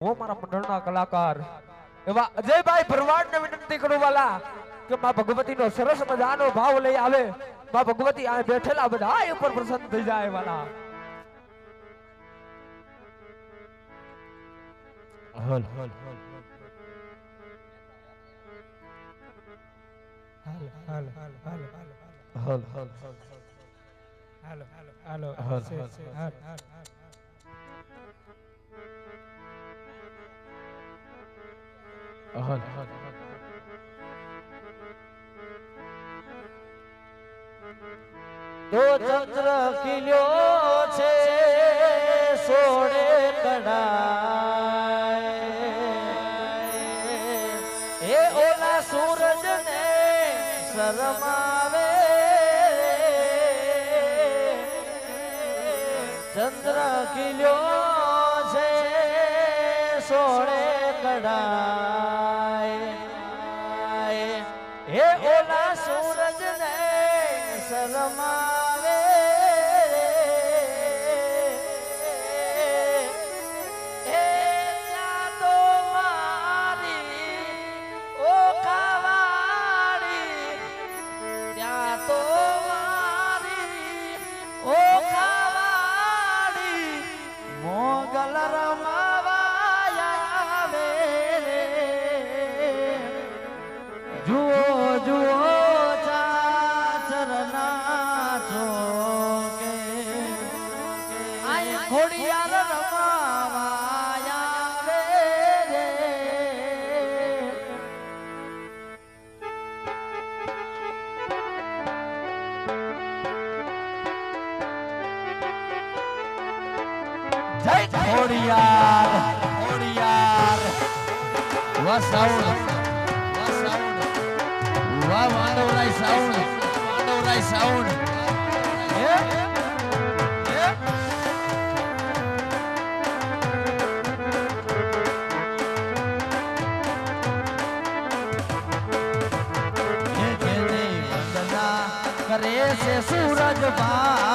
હું મારા મંડળના કલાકાર એવા અજયભાઈ ભરવાડને વિનંતી કરું વાલા કે માં ભગવતીનો સરસ મજાનો ભાવ લઈ આવે માં ભગવતી આ બેઠેલા બધા ઉપર પ્રસન્ન થઈ જાય વાલા હલ હલ હલ હલ હલ હલ હલ હલ હલ તો ચંદ્ર ખીલ્યો છે સોડે કડાય એ ઓલા સૂરજ ને શરમાવે. ચંદ્ર ખીલ્યો હે ઓલા સૂરજ ને શરમાવે ખોડિયાર રમાવા આવે રે જય ખોડિયાર ખોડિયાર વસાઉડ વસાઉડ વાહ Mandavrai sound Mandavrai sound Suraj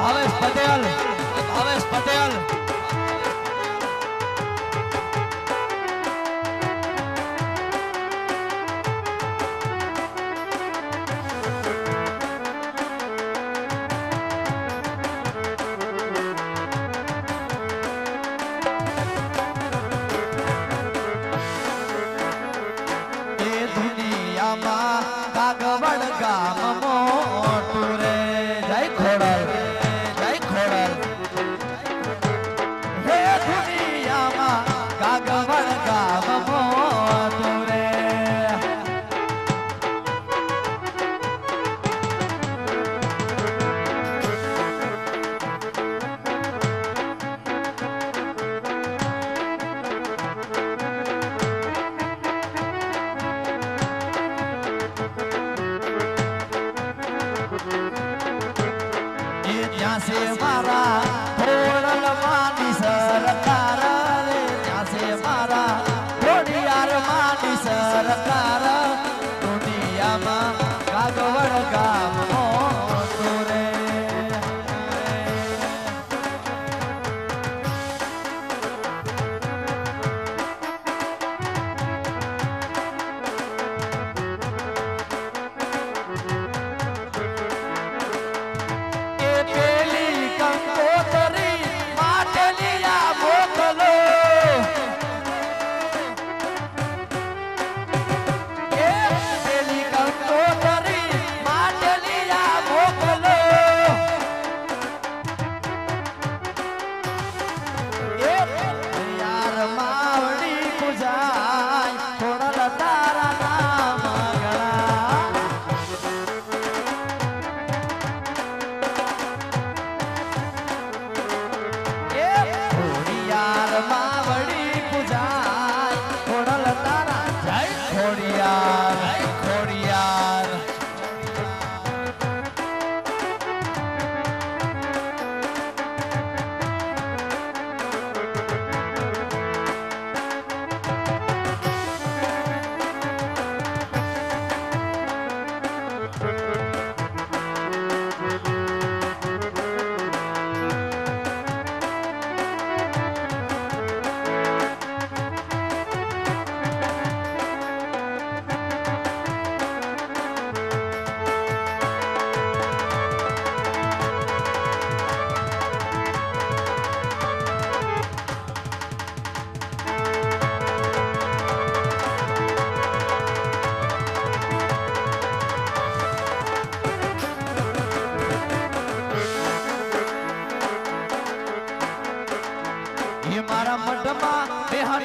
Bhavesh Patel. Bhavesh Patel. se vará.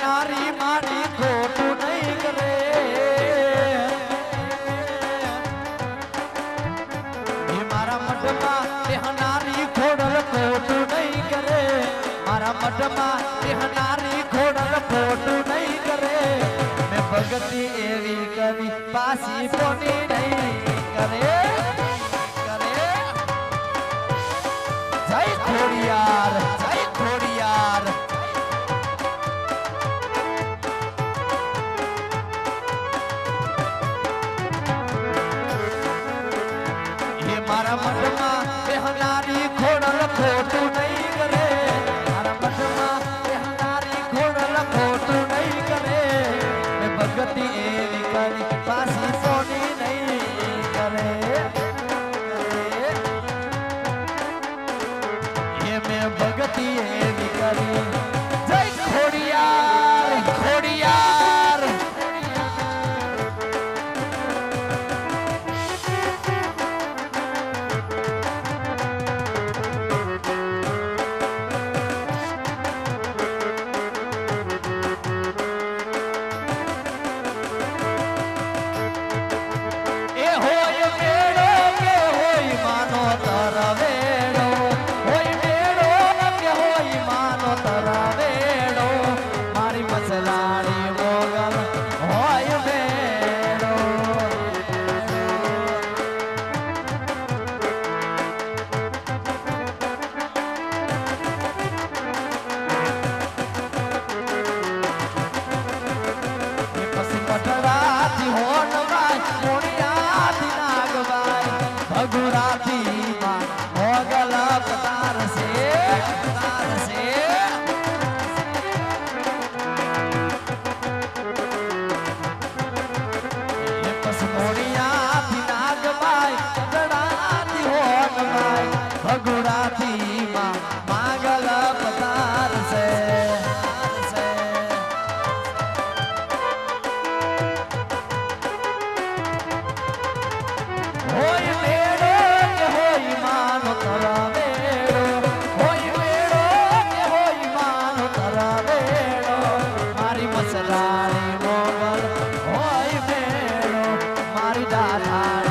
નારી મારી ખોટું નહીં કરે. હે મારા મઢમાં તે હનારી ખોડલ ખોટું નહીં કરે. મારા મઢમાં તે હનારી ખોડલ ખોટું નહીં કરે. મેં ભગતી એવી કવિ પાસી પોની I.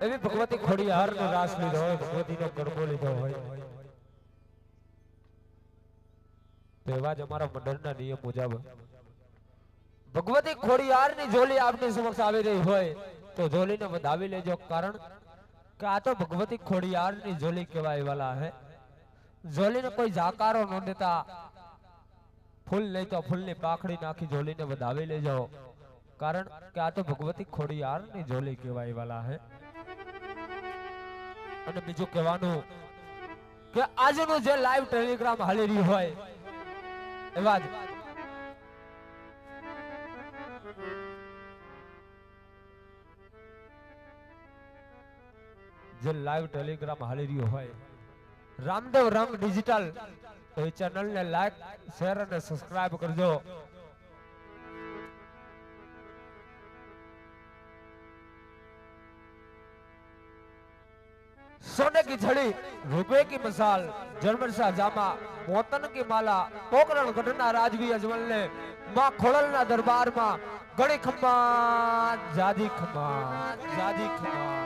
એવી ભગવતી ખોડિયાર નો રાસ લીધો હોય ભગવતી નો ગરબો લીધો હોય. તો જ અમારા મંડળના નિયમ મુજબ ભગવતી ખોડિયાર ની જોલી આપની સમક્ષ આવી રહી હોય, તો જોલીને વધાવી લેજો. કારણ કે આ તો ભગવતી ખોડિયાર ની જોલી કહેવાય વાલા હે. જોલીને કોઈ જાકારો ન દેતા. ફૂલ લઈ તો ફૂલની પાખડી નાખી જોલીને વધાવી લેજો. કારણ કે આ તો ભગવતી ખોડિયાર ની જોલી કહેવાય વાલા હે. અને બીજું કહેવાનું કે આજનું જે લાઈવ ટેલિગ્રામ હાલી રહ્યું હોય, એવા જ. જે લાઈવ ટેલિગ્રામ હાલી રહ્યું હોય, રામદેવ રંગ ડિજિટલ તો એ ચેનલ ને લાઈક શેર અને સબસ્ક્રાઇબ કરજો. की छड़ी रुपए की मिसाल जर्मन शाह जामा मोतन की माला पोकरण घटना राजवी अजमल ने मां खोड़ल ना दरबार માં ગણી ખમ્મા જાદી ખમ્મા જાદી ખમ્મા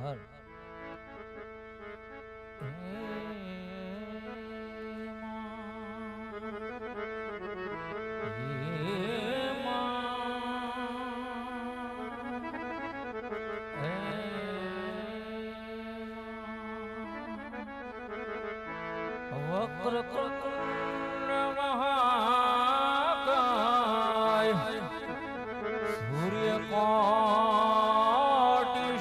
النهار